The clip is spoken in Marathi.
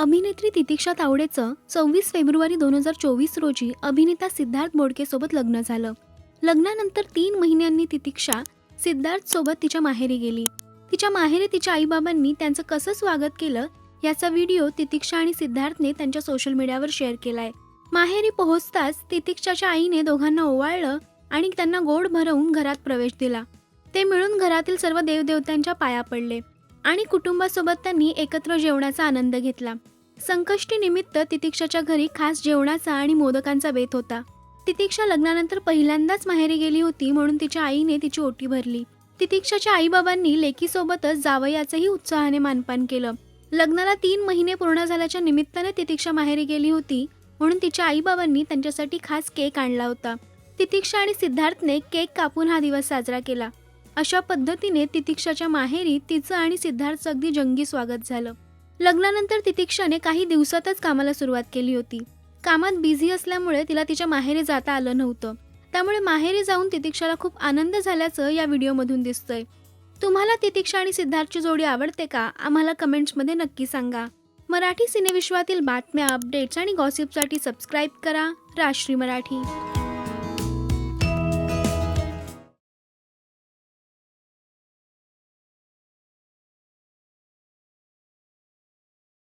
अभिनेत्री तितिक्षा तावडेचं सव्वीस फेब्रुवारी दोन हजार चोवीस रोजी अभिनेता सिद्धार्थ बोडकेसोबत लग्न झालं. लग्नानंतर तीन महिन्यांनी तितिक्षा सिद्धार्थ सोबत तिच्या माहेरी गेली. तिच्या माहेरी तिच्या आईबाबांनी त्यांचं कसं स्वागत केलं याचा व्हिडिओ तितिक्षा आणि सिद्धार्थने त्यांच्या सोशल मीडियावर शेअर केलाय. माहेरी पोहोचताच तितिक्षाच्या आईने दोघांना ओवाळलं आणि त्यांना गोड भरवून घरात प्रवेश दिला. ते मिळून घरातील सर्व देवदेवतांच्या पाया पडले आणि कुटुंबासोबत त्यांनी एकत्र जेवणाचा आनंद घेतला. संकष्टीनिमित्त तितिक्षाच्या घरी खास जेवणाचा आणि मोदकांचा बेत होता. तितिक्षा लग्नानंतर पहिल्यांदाच माहेरी गेली होती म्हणून तिच्या आईने तिची ओटी भरली. तितिक्षाच्या आईबाबांनी लेकीसोबतच जावयाचंही उत्साहाने मानपान केलं. लग्नाला तीन महिने पूर्ण झाल्याच्या निमित्ताने तितिक्षा माहेरी गेली होती म्हणून तिच्या आईबाबांनी त्यांच्यासाठी खास केक आणला होता. तितिक्षा आणि सिद्धार्थने केक कापून हा दिवस साजरा केला. अशा पद्धतीने तितिक्षाच्या माहेरी तिचं आणि सिद्धार्थचं अगदी जंगी स्वागत झालं. लग्नानंतर तितिक्षाने काही दिवसातच कामाला सुरुवात केली होती. कामात बिझी असल्यामुळे तिला तिच्या माहेरी जाता आलं नव्हतं. त्यामुळे माहेरी जाऊन तितिक्षाला खूप आनंद झाल्याचं या व्हिडिओमधून दिसतंय. तुम्हाला तितिक्षा आणि सिद्धार्थची जोडी आवडते का? आम्हाला कमेंट्समध्ये नक्की सांगा. मराठी सिनेविश्वातील बातम्या अपडेट्स आणि गॉसिपसाठी सबस्क्राईब करा. राष्ट्रीय मराठी.